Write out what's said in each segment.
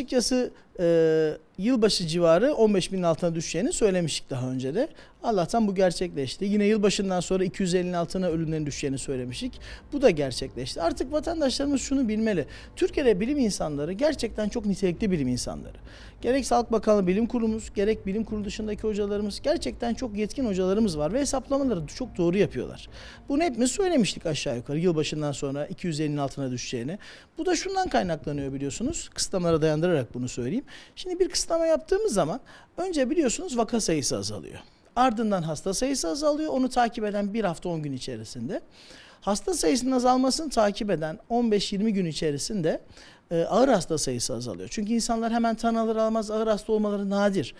Açıkçası e, yılbaşı civarı 15 binin altına düşeceğini söylemiştik daha önce de. Allah'tan bu gerçekleşti. Yine yılbaşından sonra 250'nin altına ölümlerin düşeceğini söylemiştik. Bu da gerçekleşti. Artık vatandaşlarımız şunu bilmeli. Türkiye'de bilim insanları gerçekten çok nitelikli bilim insanları. Gerek Sağlık Bakanlığı Bilim Kurulumuz, gerek bilim kurulu dışındaki hocalarımız gerçekten çok yetkin hocalarımız var ve hesaplamaları çok doğru yapıyorlar. Bunu hepimiz söylemiştik aşağı yukarı yılbaşından sonra 250'nin altına düşeceğini. Bu da şundan kaynaklanıyor biliyorsunuz. Kısıtlamalara dayandırarak bunu söyleyeyim. Şimdi bir kısıtlama yaptığımız zaman önce biliyorsunuz vaka sayısı azalıyor. Ardından hasta sayısı azalıyor. Onu takip eden bir hafta 10 gün içerisinde. Hasta sayısının azalmasını takip eden 15-20 gün içerisinde e, ağır hasta sayısı azalıyor. Çünkü insanlar hemen tanı alır almaz ağır hasta olmaları nadir.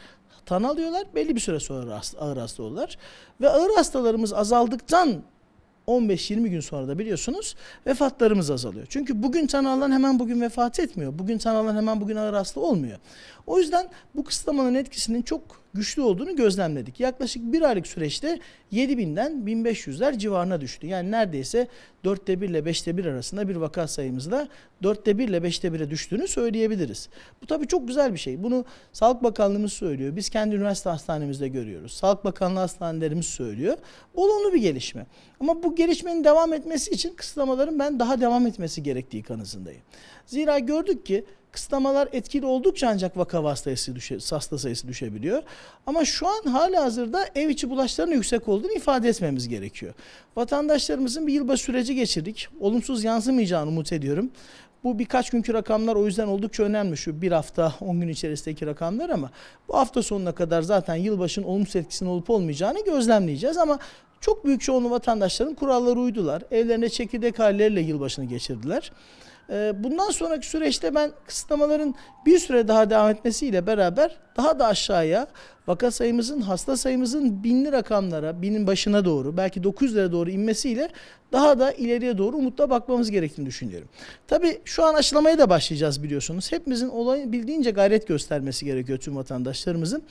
Tanı alıyorlar belli bir süre sonra ağır hasta olurlar. Ve ağır hastalarımız azaldıktan 15-20 gün sonra da biliyorsunuz vefatlarımız azalıyor. Çünkü bugün tanı alan hemen bugün vefat etmiyor. Bugün tanı alan hemen bugün ağır hasta olmuyor. O yüzden bu kısıtlamanın etkisinin çok güçlü olduğunu gözlemledik. Yaklaşık bir aylık süreçte 7000'den 1500'ler civarına düştü. Yani neredeyse 4'te 1 ile 5'te 1 arasında bir vaka sayımızda 4'te 1 ile 5'te 1'e düştüğünü söyleyebiliriz. Bu tabii çok güzel bir şey. Bunu Sağlık Bakanlığımız söylüyor. Biz kendi üniversite hastanemizde görüyoruz. Sağlık Bakanlığı hastanelerimiz söylüyor. Olumlu bir gelişme. Ama bu gelişmenin devam etmesi için kısıtlamaların ben daha devam etmesi gerektiği kanısındayım. Zira gördük ki kısıtlamalar etkili oldukça ancak vaka sayısı, düşe, hasta sayısı düşebiliyor. Ama şu an hala hazırda ev içi bulaşların yüksek olduğunu ifade etmemiz gerekiyor. Vatandaşlarımızın bir yılbaşı süreci geçirdik. Olumsuz yansımayacağını umut ediyorum. Bu birkaç günkü rakamlar o yüzden oldukça önemli şu bir hafta 10 gün içerisindeki rakamlar ama bu hafta sonuna kadar zaten yılbaşının olumsuz etkisinin olup olmayacağını gözlemleyeceğiz ama çok büyük çoğunluğu vatandaşların kurallara uydular. Evlerine çekirdek halleriyle yılbaşını geçirdiler. Ee, Bundan sonraki süreçte ben kısıtlamaların bir süre daha devam etmesiyle beraber daha da aşağıya vaka sayımızın, hasta sayımızın binli rakamlara, binin başına doğru belki 900'lere doğru inmesiyle daha da ileriye doğru umutla bakmamız gerektiğini düşünüyorum. Tabii şu an aşılamaya da başlayacağız biliyorsunuz. Hepimizin olayı bildiğince gayret göstermesi gerekiyor tüm vatandaşlarımızın.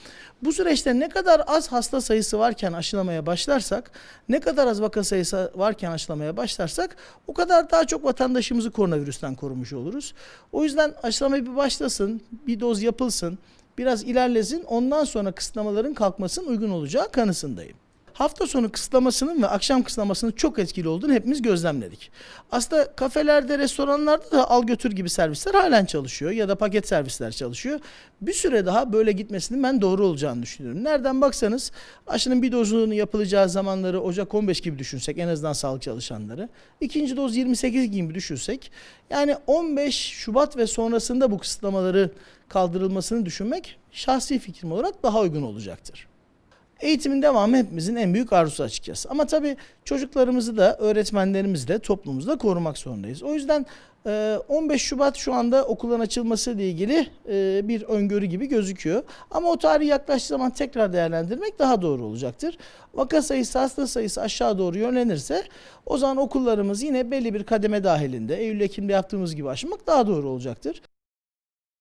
Bu süreçte ne kadar az hasta sayısı varken aşılamaya başlarsak, ne kadar az vaka sayısı varken aşılamaya başlarsak o kadar daha çok vatandaşımızı koronavirüsten korumuş oluruz. O yüzden aşılamaya bir başlasın, bir doz yapılsın, biraz ilerlesin. Ondan sonra kısıtlamaların kalkmasının uygun olacağı kanısındayım. Hafta sonu kısıtlamasının ve akşam kısıtlamasının çok etkili olduğunu hepimiz gözlemledik. Aslında kafelerde, restoranlarda da al götür gibi servisler halen çalışıyor ya da paket servisler çalışıyor. Bir süre daha böyle gitmesinin ben doğru olacağını düşünüyorum. Nereden baksanız aşının bir dozunun yapılacağı zamanları Ocak 15 gibi düşünsek en azından sağlık çalışanları. ikinci doz 28 gibi düşünsek yani 15 Şubat ve sonrasında bu kısıtlamaları kaldırılmasını düşünmek şahsi fikrim olarak daha uygun olacaktır. Eğitimin devamı hepimizin en büyük arzusu açıkçası. Ama tabii çocuklarımızı da öğretmenlerimizi de toplumumuzu da korumak zorundayız. O yüzden e, 15 Şubat şu anda okulların açılması ile ilgili e, bir öngörü gibi gözüküyor. Ama o tarih yaklaştığı zaman tekrar değerlendirmek daha doğru olacaktır. Vaka sayısı, hasta sayısı aşağı doğru yönlenirse o zaman okullarımız yine belli bir kademe dahilinde Eylül-Ekim'de yaptığımız gibi açmak daha doğru olacaktır.